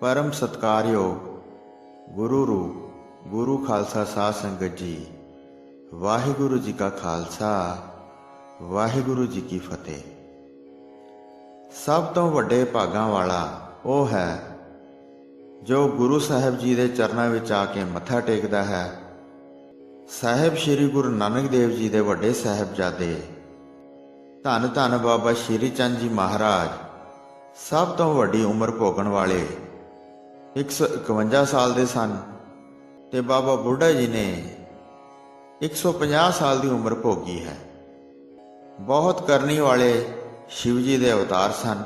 ਪਰਮ ਸਤਕਾਰਯੋਗ ਗੁਰੂ ਰੂਪ, ਗੁਰੂ ਖਾਲਸਾ ਸਾਧ ਸੰਗਤ ਜੀ, ਵਾਹਿਗੁਰੂ ਜੀ ਕਾ ਖਾਲਸਾ, ਵਾਹਿਗੁਰੂ ਜੀ ਕੀ ਫਤਿਹ। ਸਭ ਤੋਂ ਵੱਡੇ ਭਾਗਾਂ ਵਾਲਾ ਉਹ ਹੈ, ਜੋ ਗੁਰੂ ਸਾਹਿਬ ਜੀ ਦੇ ਚਰਨਾਂ ਵਿੱਚ ਆ ਕੇ ਮੱਥਾ ਟੇਕਦਾ ਹੈ। ਸਾਹਿਬ ਸ੍ਰੀ ਗੁਰੂ ਨਾਨਕ ਦੇਵ ਜੀ ਦੇ ਵੱਡੇ ਸਾਹਿਬਜ਼ਾਦੇ, ਧੰਨ ਧੰਨ ਬਾਬਾ ਸ਼੍ਰੀ ਚੰਦ ਜੀ ਮਹਾਰਾਜ, ਸਭ ਤੋਂ ਵੱਡੀ ਉਮਰ ਭੋਗਣ ਵਾਲੇ 151 ਸਾਲ ਦੇ ਸਨ ਤੇ ਬਾਬਾ ਬੁੱਢਾ ਜੀ ਨੇ 150 ਸਾਲ ਦੀ ਉਮਰ ਭੋਗੀ ਹੈ। ਬਹੁਤ ਕਰਨੀ ਵਾਲੇ ਸ਼ਿਵ ਜੀ ਦੇ ਅਵਤਾਰ ਸਨ।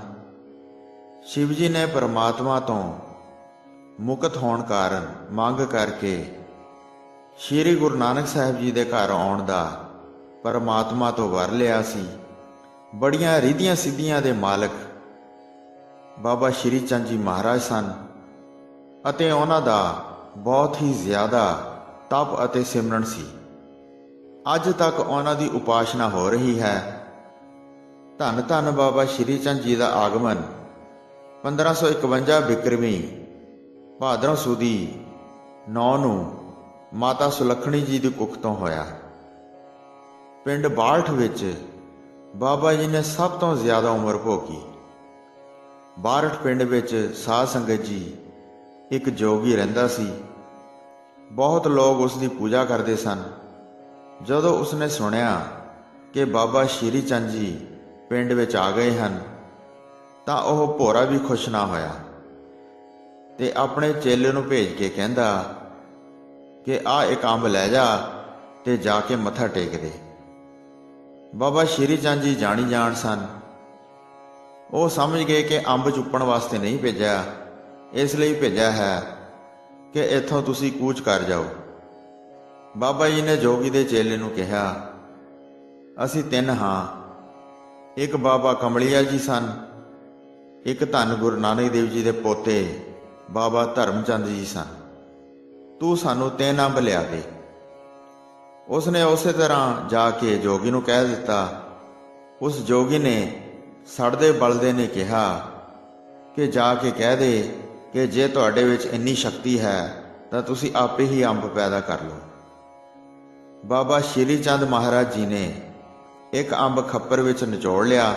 ਸ਼ਿਵ ਜੀ ਨੇ ਪਰਮਾਤਮਾ ਤੋਂ ਮੁਕਤ ਹੋਣ ਕਾਰਨ ਮੰਗ ਕਰਕੇ ਸ਼੍ਰੀ ਗੁਰੂ ਨਾਨਕ ਸਾਹਿਬ ਜੀ ਦੇ ਘਰ ਆਉਣ ਦਾ ਪਰਮਾਤਮਾ ਤੋਂ ਵਰ ਲਿਆ ਸੀ। ਬੜੀਆਂ ਰਿਧੀਆਂ ਸਿੱਧੀਆਂ ਦੇ ਮਾਲਕ ਬਾਬਾ ਸ਼੍ਰੀ ਚੰਦ ਜੀ ਮਹਾਰਾਜ ਸਨ। ਅਤੇ ਉਹਨਾਂ ਦਾ ਬਹੁਤ ਹੀ ਜ਼ਿਆਦਾ ਤਪ ਅਤੇ ਸਿਮਰਨ ਸੀ। ਅੱਜ ਤੱਕ ਉਹਨਾਂ ਦੀ ਉਪਾਸ਼ਨਾ ਹੋ ਰਹੀ ਹੈ। ਧੰਨ ਧੰਨ ਬਾਬਾ ਸ਼੍ਰੀ ਚੰਦ ਜੀ ਦਾ ਆਗਮਨ 1551 ਬਿਕਰਮੀ ਭਾਦਰੋਂ ਸੁਦੀ 9 ਨੂੰ ਮਾਤਾ ਸੁਲੱਖਣੀ ਜੀ ਦੀ ਕੁੱਖ ਤੋਂ ਹੋਇਆ। ਪਿੰਡ ਬਾਲਠ ਵਿੱਚ ਬਾਬਾ ਜੀ ਨੇ ਸਭ ਤੋਂ ਜ਼ਿਆਦਾ ਉਮਰ ਭੋਗੀ। ਬਾਰਠ ਪਿੰਡ ਵਿੱਚ ਸਾਧ ਸੰਗਤ ਜੀ ਇੱਕ ਜੋਗੀ ਰਹਿੰਦਾ ਸੀ। ਬਹੁਤ ਲੋਕ ਉਸ ਦੀ ਪੂਜਾ ਕਰਦੇ ਸਨ। ਜਦੋਂ ਉਸਨੇ ਸੁਣਿਆ ਕਿ ਬਾਬਾ ਸ਼੍ਰੀ ਚੰਦ ਜੀ ਪਿੰਡ ਵਿੱਚ ਆ ਗਏ ਹਨ, ਤਾਂ ਉਹ ਭੋਰਾ ਵੀ ਖੁਸ਼ ਨਾ ਹੋਇਆ ਤੇ ਆਪਣੇ ਚੇਲੇ ਨੂੰ ਭੇਜ ਕੇ ਕਹਿੰਦਾ ਕਿ ਆ ਇੱਕ ਅੰਬ ਲੈ ਜਾ ਤੇ ਜਾ ਕੇ ਮੱਥਾ ਟੇਕ ਦੇ। ਬਾਬਾ ਸ਼੍ਰੀ ਚੰਦ ਜੀ ਜਾਣੀ ਜਾਣ ਸਨ। ਉਹ ਸਮਝ ਗਏ ਕਿ ਅੰਬ ਚੁੱਪਣ ਵਾਸਤੇ ਨਹੀਂ ਭੇਜਿਆ। ਇਸ ਲਈ ਭੇਜਿਆ ਹੈ ਕਿ ਇੱਥੋਂ ਤੁਸੀਂ ਕੂਚ ਕਰ ਜਾਓ। ਬਾਬਾ ਜੀ ਨੇ ਜੋਗੀ ਦੇ ਚੇਲੇ ਨੂੰ ਕਿਹਾ, ਅਸੀਂ ਤਿੰਨ ਹਾਂ। ਇੱਕ ਬਾਬਾ ਕਮਲੀਆ ਜੀ ਸਨ, ਇੱਕ ਧੰਨ ਗੁਰੂ ਨਾਨਕ ਦੇਵ ਜੀ ਦੇ ਪੋਤੇ ਬਾਬਾ ਧਰਮਚੰਦ ਜੀ ਸਨ। ਤੂੰ ਸਾਨੂੰ ਤਿੰਨ ਅੰਬ ਲਿਆ ਦੇ। ਉਸਨੇ ਉਸੇ ਤਰ੍ਹਾਂ ਜਾ ਕੇ ਜੋਗੀ ਨੂੰ ਕਹਿ ਦਿੱਤਾ। ਉਸ ਜੋਗੀ ਨੇ ਸੜਦੇ ਬਲਦੇ ਨੇ ਕਿਹਾ ਕਿ ਜਾ ਕੇ ਕਹਿ ਦੇ ਕਿ ਜੇ ਤੁਹਾਡੇ ਵਿੱਚ ਇੰਨੀ ਸ਼ਕਤੀ ਹੈ, ਤਾਂ ਤੁਸੀਂ ਆਪੇ ਹੀ ਅੰਬ ਪੈਦਾ ਕਰ ਲਓ। ਬਾਬਾ ਸ਼੍ਰੀ ਚੰਦ ਮਹਾਰਾਜ ਜੀ ਨੇ ਇੱਕ ਅੰਬ ਖੱਪਰ ਵਿੱਚ ਨਿਚੋੜ ਲਿਆ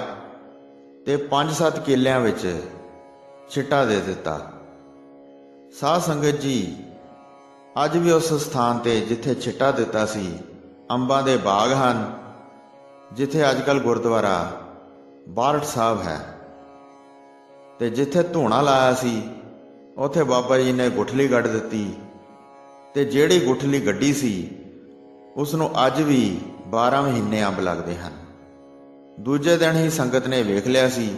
ਤੇ 5-7 ਕਿੱਲਿਆਂ ਵਿੱਚ ਛਿੱਟਾ ਦੇ ਦਿੱਤਾ। ਸਾਧ ਸੰਗਤ ਜੀ, ਅੱਜ ਵੀ ਉਸ ਸਥਾਨ ਤੇ ਜਿੱਥੇ ਛਿੱਟਾ ਦਿੱਤਾ ਸੀ, ਅੰਬਾਂ ਦੇ ਬਾਗ ਹਨ, ਜਿੱਥੇ ਅੱਜਕੱਲ ਗੁਰਦੁਆਰਾ ਬਾਰਠ ਸਾਹਿਬ ਹੈ। ਤੇ ਜਿੱਥੇ ਧੂਣਾ ਲਾਇਆ ਸੀ ਉੱਥੇ ਬਾਬਾ ਜੀ ਨੇ ਗੁਠਲੀ ਗੱਡ ਦਿੱਤੀ ਤੇ ਜਿਹੜੀ ਗੁਠਲੀ ਗੱਡੀ ਸੀ ਉਸ ਨੂੰ ਅੱਜ ਵੀ 12 ਮਹੀਨੇ ਅੰਬ ਲੱਗਦੇ ਹਨ। ਦੂਜੇ ਦਿਨ ਹੀ ਸੰਗਤ ਨੇ ਵੇਖ ਲਿਆ ਸੀ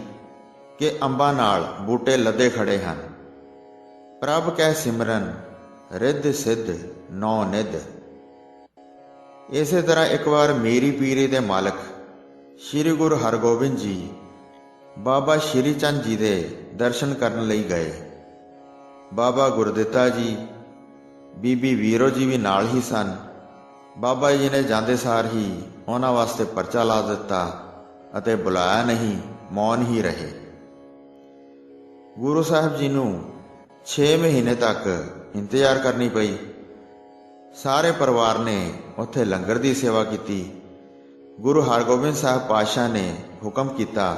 ਕਿ ਅੰਬਾਂ ਨਾਲ ਬੂਟੇ ਲੱਦੇ ਖੜੇ ਹਨ। ਪ੍ਰਭ ਕਹਿ ਸਿਮਰਨ, ਰਿੱਧ ਸਿੱਧ, ਨੌ ਨਿਧ। ਇਸੇ ਤਰ੍ਹਾਂ ਇੱਕ ਵਾਰ ਮੇਰੀ ਪੀਰੀ ਦੇ ਮਾਲਕ ਸ੍ਰੀ ਗੁਰੂ ਹਰਗੋਬਿੰਦ ਜੀ ਬਾਬਾ ਸ਼੍ਰੀ ਚੰਦ ਜੀ ਦੇ ਦਰਸ਼ਨ ਕਰਨ ਲਈ ਗਏ। ਬਾਬਾ ਗੁਰਦਿੱਤਾ ਜੀ, ਬੀਬੀ ਵੀਰੋ ਜੀ ਵੀ ਨਾਲ ਹੀ ਸਨ। ਬਾਬਾ ਜੀ ਨੇ ਜਾਂਦੇ ਸਾਰ ਹੀ ਉਹਨਾਂ ਵਾਸਤੇ ਪਰਚਾ ਲਾ ਦਿੱਤਾ ਅਤੇ ਬੁਲਾਇਆ ਨਹੀਂ, ਮੌਨ ਹੀ ਰਹੇ। ਗੁਰੂ ਸਾਹਿਬ ਜੀ ਨੂੰ 6 ਮਹੀਨੇ ਤੱਕ ਇੰਤਜ਼ਾਰ ਕਰਨੀ ਪਈ। ਸਾਰੇ ਪਰਿਵਾਰ ਨੇ ਉੱਥੇ ਲੰਗਰ ਦੀ ਸੇਵਾ ਕੀਤੀ। ਗੁਰੂ ਹਰਗੋਬਿੰਦ ਸਾਹਿਬ ਪਾਤਸ਼ਾਹ ਨੇ ਹੁਕਮ ਕੀਤਾ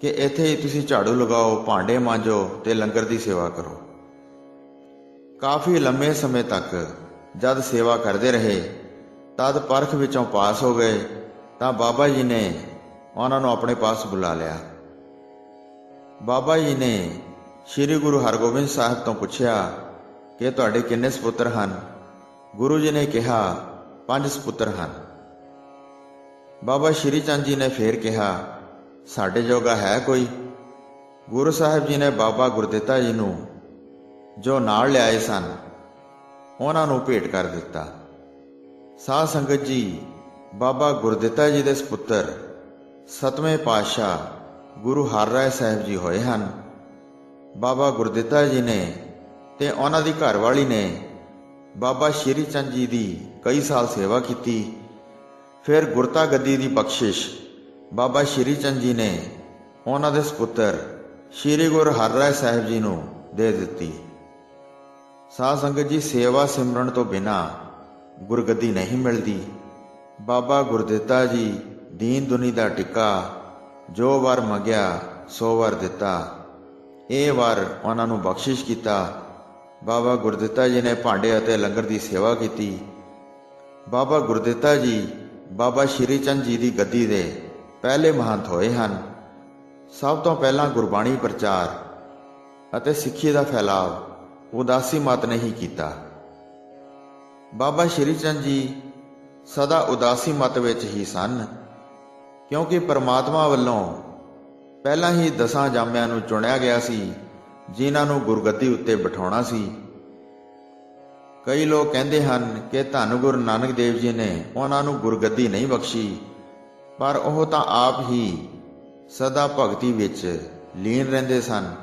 ਕਿ ਇੱਥੇ ਹੀ ਤੁਸੀਂ ਝਾੜੂ ਲਗਾਓ, ਭਾਂਡੇ ਮਾਂਜੋ ਤੇ ਲੰਗਰ ਦੀ ਸੇਵਾ ਕਰੋ। ਕਾਫੀ ਲੰਮੇ ਸਮੇਂ ਤੱਕ ਜਦ ਸੇਵਾ ਕਰਦੇ ਰਹੇ, ਤਦ ਪਰਖ ਵਿੱਚੋਂ ਪਾਸ ਹੋ ਗਏ, ਤਾਂ ਬਾਬਾ ਜੀ ਨੇ ਉਹਨਾਂ ਨੂੰ ਆਪਣੇ ਪਾਸ ਬੁਲਾ ਲਿਆ। ਬਾਬਾ ਜੀ ਨੇ ਸ੍ਰੀ ਗੁਰੂ ਹਰਗੋਬਿੰਦ ਸਾਹਿਬ ਤੋਂ ਪੁੱਛਿਆ ਕਿ ਤੁਹਾਡੇ ਕਿੰਨੇ ਸੁਪੁੱਤਰ ਹਨ? ਗੁਰੂ ਜੀ ਨੇ ਕਿਹਾ, ਪੰਜ ਸੁਪੁੱਤਰ ਹਨ। ਬਾਬਾ ਸ਼੍ਰੀ ਚੰਦ ਜੀ ਨੇ ਫੇਰ ਕਿਹਾ ਸਾਡੇ ਜੋਗਾ ਹੈ ਕੋਈ? ਗੁਰੂ ਸਾਹਿਬ ਜੀ ਨੇ ਬਾਬਾ ਗੁਰਦਿੱਤਾ ਜੀ ਨੂੰ ਜੋ ਨਾਲ ਲਿਆਏ ਸਨ, ਉਹਨਾਂ ਨੂੰ ਭੇਟ ਕਰ ਦਿੱਤਾ। ਸਾਧ ਸੰਗਤ ਜੀ, ਬਾਬਾ ਗੁਰਦਿੱਤਾ ਜੀ ਦੇ ਸੁਪੁੱਤਰ ਸਤਵੇਂ ਪਾਤਸ਼ਾਹ ਗੁਰੂ ਹਰਰਾਏ ਸਾਹਿਬ ਜੀ ਹੋਏ ਹਨ। ਬਾਬਾ ਗੁਰਦਿੱਤਾ ਜੀ ਨੇ ਤੇ ਉਹਨਾਂ ਦੀ ਘਰਵਾਲੀ ਨੇ ਬਾਬਾ ਸ਼੍ਰੀ ਚੰਦ ਜੀ ਦੀ ਕਈ ਸਾਲ ਸੇਵਾ ਕੀਤੀ। ਫਿਰ ਗੁਰਤਾ ਗੱਦੀ ਦੀ ਬਖਸ਼ਿਸ਼ ਬਾਬਾ ਸ਼੍ਰੀ ਚੰਦ ਜੀ ਨੇ ਉਹਨਾਂ ਦੇ ਸੁਪੁੱਤਰ ਸ਼੍ਰੀ ਗੁਰੂ ਹਰਰਾਏ ਸਾਹਿਬ ਜੀ ਨੂੰ ਦੇ ਦਿੱਤੀ। ਸਾਧ ਸੰਗਤ ਜੀ, ਸੇਵਾ ਸਿਮਰਨ ਤੋਂ ਬਿਨਾ ਗੁਰਗੱਦੀ ਨਹੀਂ ਮਿਲਦੀ। ਬਾਬਾ ਗੁਰਦਿੱਤਾ ਜੀ ਦੀਨ ਦੁਨੀ ਦਾ ਟਿੱਕਾ ਜੋ ਵਾਰ ਮੰਗਿਆ, ਸੋ ਵਾਰ ਦਿੱਤਾ। ਇਹ ਵਾਰ ਉਹਨਾਂ ਨੂੰ ਬਖਸ਼ਿਸ਼ ਕੀਤਾ। ਬਾਬਾ ਗੁਰਦਿੱਤਾ ਜੀ ਨੇ ਭਾਂਡੇ ਅਤੇ ਲੰਗਰ ਦੀ ਸੇਵਾ ਕੀਤੀ। ਬਾਬਾ ਗੁਰਦਿੱਤਾ ਜੀ, ਬਾਬਾ ਸ਼੍ਰੀ ਚੰਦ ਜੀ ਦੀ ਗੱਦੀ ਦੇ ਪਹਿਲੇ ਮਹੰਤ ਹੋਏ ਹਨ। ਸਭ ਤੋਂ ਪਹਿਲਾਂ ਗੁਰਬਾਣੀ ਪ੍ਰਚਾਰ ਅਤੇ ਸਿੱਖੀ ਦਾ ਫੈਲਾਅ ਉਦਾਸੀ ਮਤ ਨਹੀਂ ਕੀਤਾ। ਬਾਬਾ ਸ਼੍ਰੀ ਚੰਦ ਜੀ ਸਦਾ ਉਦਾਸੀ ਮਤ ਵਿੱਚ ਹੀ ਸਨ, ਕਿਉਂਕਿ ਪਰਮਾਤਮਾ ਵੱਲੋਂ ਪਹਿਲਾਂ ਹੀ ਦਸਾਂ ਜਾਮਿਆਂ ਨੂੰ ਚੁਣਿਆ ਗਿਆ ਸੀ, ਜਿਨ੍ਹਾਂ ਨੂੰ ਗੁਰਗੱਦੀ ਉੱਤੇ ਬਿਠਾਉਣਾ ਸੀ। ਕਈ ਲੋਕ ਕਹਿੰਦੇ ਹਨ ਕਿ ਧੰਨ ਗੁਰੂ ਨਾਨਕ ਦੇਵ ਜੀ ਨੇ ਉਹਨਾਂ ਨੂੰ ਗੁਰਗੱਦੀ ਨਹੀਂ ਬਖਸ਼ੀ। ਪਰ ਉਹ ਤਾਂ ਆਪ ਹੀ ਸਦਾ ਭਗਤੀ ਵਿੱਚ ਲੀਨ ਰਹਿੰਦੇ ਸਨ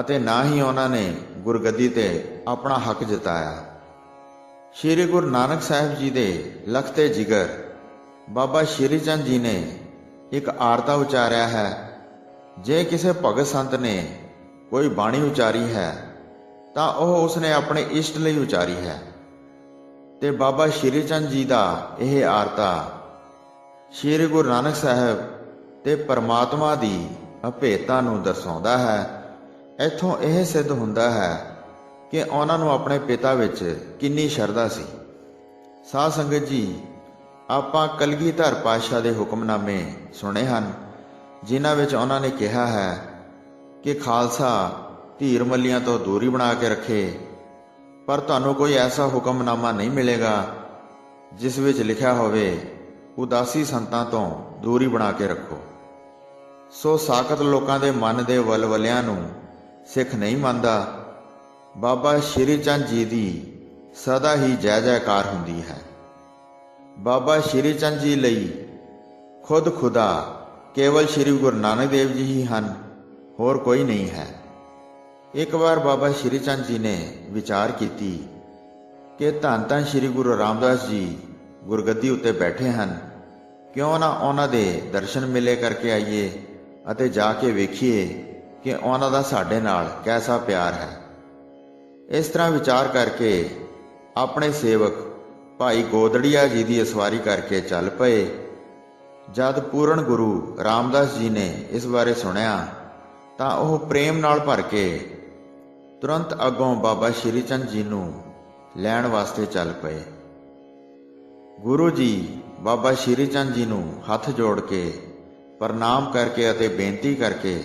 ਅਤੇ ਨਾ ਹੀ ਉਹਨਾਂ ਨੇ ਗੁਰਗੱਦੀ ਤੇ ਆਪਣਾ ਹੱਕ ਜਤਾਇਆ। ਸ਼੍ਰੀ ਗੁਰੂ ਨਾਨਕ ਸਾਹਿਬ ਜੀ ਦੇ ਲਖਤੇ ਜਿਗਰ ਬਾਬਾ ਸ਼੍ਰੀ ਚੰਦ ਜੀ ਨੇ ਇੱਕ ਆਰਤਾ ਉਚਾਰਿਆ ਹੈ, ਜੇ ਕਿਸੇ ਭਗਤ ਸੰਤ ਨੇ ਕੋਈ ਬਾਣੀ ਉਚਾਰੀ ਹੈ, ਤਾਂ ਉਹ ਉਸਨੇ ਆਪਣੇ ਇਸ਼ਟ ਲਈ ਉਚਾਰੀ ਹੈ। ਤੇ ਬਾਬਾ ਸ਼੍ਰੀ ਚੰਦ ਜੀ ਦਾ ਇਹ ਆਰਤਾ ਸ਼੍ਰੀ ਗੁਰੂ ਨਾਨਕ ਸਾਹਿਬ ਤੇ ਪਰਮਾਤਮਾ ਦੀ ਅਭੇਤਾ ਨੂੰ ਦਰਸਾਉਂਦਾ ਹੈ। ਇੱਥੋਂ ਇਹ ਸਿੱਧ ਹੁੰਦਾ ਹੈ ਕਿ ਉਹਨਾਂ ਨੂੰ ਆਪਣੇ ਪਿਤਾ ਵਿੱਚ ਕਿੰਨੀ ਸ਼ਰਧਾ ਸੀ। ਸਾਧ ਸੰਗਤ ਜੀ, ਆਪਾਂ ਕਲਗੀਧਰ ਪਾਤਸ਼ਾਹ ਦੇ ਹੁਕਮਨਾਮੇ ਸੁਣੇ ਹਨ, ਜਿਨ੍ਹਾਂ ਵਿੱਚ ਉਹਨਾਂ ਨੇ ਕਿਹਾ ਹੈ ਕਿ ਖਾਲਸਾ ਧੀਰ ਮੱਲੀਆਂ ਤੋਂ ਦੂਰੀ ਬਣਾ ਕੇ ਰੱਖੇ, ਪਰ ਤੁਹਾਨੂੰ ਕੋਈ ਐਸਾ ਹੁਕਮਨਾਮਾ ਨਹੀਂ ਮਿਲੇਗਾ, ਜਿਸ ਵਿੱਚ ਲਿਖਿਆ ਹੋਵੇ ਉਦਾਸੀ ਸੰਤਾਂ ਤੋਂ ਦੂਰੀ ਬਣਾ ਕੇ ਰੱਖੋ। ਸੋ ਸਾਖਤ ਲੋਕਾਂ ਦੇ ਮਨ ਦੇ ਵਲਵਲਿਆਂ ਨੂੰ ਸਿੱਖ ਨਹੀਂ ਮੰਨਦਾ, ਬਾਬਾ ਸ਼੍ਰੀ ਚੰਦ ਜੀ ਦੀ ਸਦਾ ਹੀ ਜੈ ਜੈਕਾਰ ਹੁੰਦੀ ਹੈ। ਬਾਬਾ ਸ਼੍ਰੀ ਚੰਦ ਜੀ ਲਈ ਖੁਦ ਖੁਦਾ ਕੇਵਲ ਸ਼੍ਰੀ ਗੁਰੂ ਨਾਨਕ ਦੇਵ ਜੀ ਹੀ ਹਨ, ਹੋਰ ਕੋਈ ਨਹੀਂ ਹੈ। ਇੱਕ ਵਾਰ ਬਾਬਾ ਸ਼੍ਰੀ ਚੰਦ ਜੀ ਨੇ ਵਿਚਾਰ ਕੀਤੀ ਕਿ ਧੰਨ ਧੰਨ ਸ਼੍ਰੀ ਗੁਰੂ ਰਾਮਦਾਸ ਜੀ ਗੁਰਗੱਦੀ ਉੱਤੇ ਬੈਠੇ ਹਨ। ਕਿਉਂ ਨਾ ਉਹਨਾਂ ਦੇ ਦਰਸ਼ਨ ਮਿਲੇ ਕਰਕੇ ਆਈਏ ਅਤੇ ਜਾ ਕੇ ਵੇਖੀਏ ਕਿ ਉਹਨਾਂ ਦਾ ਸਾਡੇ ਨਾਲ ਕੈਸਾ ਪਿਆਰ ਹੈ। ਇਸ ਤਰ੍ਹਾਂ ਵਿਚਾਰ ਕਰਕੇ ਆਪਣੇ ਸੇਵਕ ਭਾਈ ਗੋਦੜੀਆ ਜੀ ਦੀ ਅਸਵਾਰੀ ਕਰਕੇ ਚੱਲ ਪਏ। ਜਦ ਪੂਰਨ ਗੁਰੂ ਰਾਮਦਾਸ ਜੀ ਨੇ ਇਸ ਬਾਰੇ ਸੁਣਿਆ, ਤਾਂ ਉਹ ਪ੍ਰੇਮ ਨਾਲ ਭਰ ਕੇ ਤੁਰੰਤ ਅੱਗੋਂ ਬਾਬਾ ਸ਼੍ਰੀ ਚੰਦ ਜੀ ਨੂੰ ਲੈਣ ਵਾਸਤੇ ਚੱਲ ਪਏ। ਗੁਰੂ ਜੀ ਬਾਬਾ ਸ਼੍ਰੀ ਚੰਦ ਜੀ ਨੂੰ ਹੱਥ ਜੋੜ ਕੇ, ਪ੍ਰਣਾਮ ਕਰਕੇ ਅਤੇ ਬੇਨਤੀ ਕਰਕੇ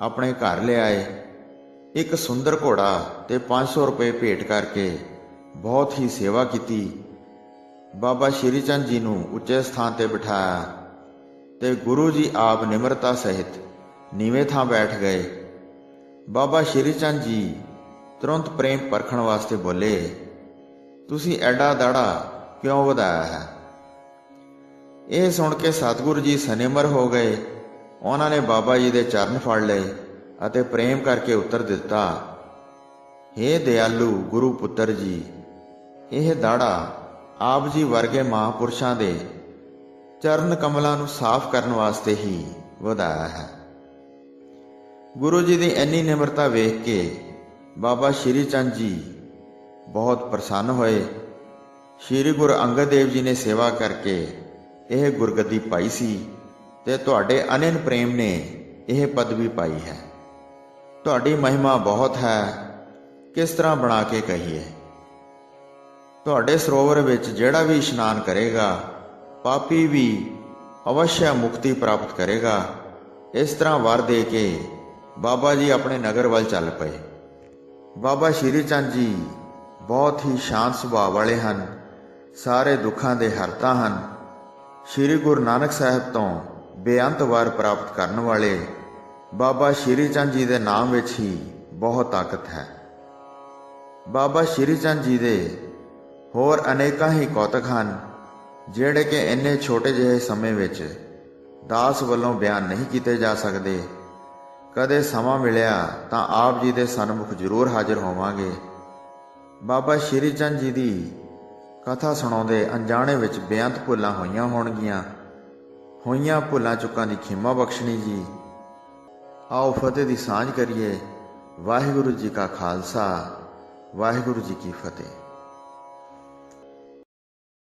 ਆਪਣੇ ਘਰ ਲਿਆਏ। ਇੱਕ ਸੁੰਦਰ ਘੋੜਾ ਤੇ 500 ਰੁਪਏ ਭੇਟ ਕਰਕੇ ਬਹੁਤ ਹੀ ਸੇਵਾ ਕੀਤੀ। ਬਾਬਾ ਸ਼੍ਰੀ ਚੰਦ ਜੀ ਨੂੰ ਉੱਚੇ ਸਥਾਨ ਤੇ ਬਿਠਾਇਆ ਤੇ ਗੁਰੂ ਜੀ ਆਪ ਨਿਮਰਤਾ ਸਹਿਤ ਨੀਵੇਂ ਥਾਂ ਬੈਠ ਗਏ। ਬਾਬਾ ਸ਼੍ਰੀ ਚੰਦ ਜੀ ਤੁਰੰਤ ਪ੍ਰੇਮ ਪਰਖਣ ਵਾਸਤੇ ਬੋਲੇ, ਤੁਸੀਂ ਐਡਾ ਦਾੜਾ ਕਿਉਂ ਵਧਾਇਆ ਹੈ? ਇਹ ਸੁਣ ਕੇ ਸਤਿਗੁਰੂ ਜੀ ਸਨੇਮਰ ਹੋ ਗਏ। ਉਹਨਾਂ ਨੇ ਬਾਬਾ ਜੀ ਦੇ ਚਰਨ ਫੜ ਲਏ ਅਤੇ ਪ੍ਰੇਮ ਕਰਕੇ ਉੱਤਰ ਦਿੱਤਾ हे ਦਿਆਲੂ ਗੁਰੂ ਪੁੱਤਰ ਜੀ, ਇਹ ਦਾੜਾ ਆਪ ਜੀ ਵਰਗੇ ਮਹਾਪੁਰਸ਼ਾਂ ਦੇ ਚਰਨ ਕਮਲਾਂ ਨੂੰ ਸਾਫ਼ ਕਰਨ ਵਾਸਤੇ ਹੀ ਵਧਾਇਆ ਹੈ। ਗੁਰੂ ਜੀ ਦੀ ਇੰਨੀ ਨਿਮਰਤਾ ਵੇਖ ਕੇ ਬਾਬਾ ਸ਼੍ਰੀ ਚੰਦ ਜੀ ਬਹੁਤ ਪ੍ਰਸੰਨ ਹੋਏ ਸ਼੍ਰੀ ਗੁਰੂ ਅੰਗਦ ਦੇਵ ਜੀ ਨੇ ਸੇਵਾ ਕਰਕੇ ਇਹ ਗੁਰਗੱਦੀ ਪਾਈ ਸੀ ਤੇ ਤੁਹਾਡੇ ਅਨੰਨ ਪ੍ਰੇਮ ਨੇ ਇਹ ਪਦਵੀ ਪਾਈ ਹੈ। ਤੁਹਾਡੀ ਮਹਿਮਾ ਬਹੁਤ ਹੈ। ਕਿਸ ਤਰ੍ਹਾਂ ਬਣਾ ਕੇ ਕਹੀਏ? ਤੁਹਾਡੇ ਸਰੋਵਰ ਵਿੱਚ ਜਿਹੜਾ ਵੀ ਇਸ਼ਨਾਨ ਕਰੇਗਾ, ਪਾਪੀ ਵੀ ਅਵਸ਼ਯ ਮੁਕਤੀ ਪ੍ਰਾਪਤ ਕਰੇਗਾ। ਇਸ ਤਰ੍ਹਾਂ ਵਰ ਦੇ ਕੇ ਬਾਬਾ ਜੀ ਆਪਣੇ ਨਗਰ ਵੱਲ ਚੱਲ ਪਏ। ਬਾਬਾ ਸ਼੍ਰੀ ਚੰਦ ਜੀ ਬਹੁਤ ਹੀ ਸ਼ਾਂਤ ਸੁਭਾਅ ਵਾਲੇ ਹਨ। ਸਾਰੇ ਦੁੱਖਾਂ ਦੇ ਹਰਤਾ ਹਨ। ਸ਼੍ਰੀ ਗੁਰੂ ਨਾਨਕ ਸਾਹਿਬ ਤੋਂ ਬੇਅੰਤ ਵਾਰ ਪ੍ਰਾਪਤ ਕਰਨ ਵਾਲੇ ਬਾਬਾ ਸ਼੍ਰੀ ਚੰਦ ਜੀ ਦੇ ਨਾਮ ਵਿੱਚ ਹੀ ਬਹੁਤ ਤਾਕਤ ਹੈ। ਬਾਬਾ ਸ਼੍ਰੀ ਚੰਦ ਜੀ ਦੇ ਹੋਰ ਅਨੇਕਾਂ ਹੀ ਕੌਤਕ ਹਨ, ਜਿਹੜੇ ਕਿ ਇੰਨੇ ਛੋਟੇ ਜਿਹੇ ਸਮੇਂ ਵਿੱਚ ਦਾਸ ਵੱਲੋਂ ਬਿਆਨ ਨਹੀਂ ਕੀਤੇ ਜਾ ਸਕਦੇ। ਕਦੇ ਸਮਾਂ ਮਿਲਿਆ ਤਾਂ ਆਪ ਜੀ ਦੇ ਸਨਮੁਖ ਜ਼ਰੂਰ ਹਾਜ਼ਰ ਹੋਵਾਂਗੇ। ਬਾਬਾ ਸ਼੍ਰੀ ਚੰਦ ਜੀ ਦੀ ਕਥਾ ਸੁਣਾਉਂਦੇ ਅਣਜਾਣੇ ਵਿੱਚ ਬੇਅੰਤ ਭੁੱਲਾਂ ਹੋਈਆਂ ਹੋਣਗੀਆਂ। ਹੋਈਆਂ ਭੁੱਲਾਂ ਚੁੱਕਾਂ ਦੀ ਖਿਮਾ ਬਖਸ਼ਣੀ ਜੀ। ਆਓ ਫਤਿਹ ਦੀ ਸਾਂਝ ਕਰੀਏ। ਵਾਹਿਗੁਰੂ ਜੀ ਕਾ ਖਾਲਸਾ, ਵਾਹਿਗੁਰੂ ਜੀ ਕੀ ਫਤਿਹ।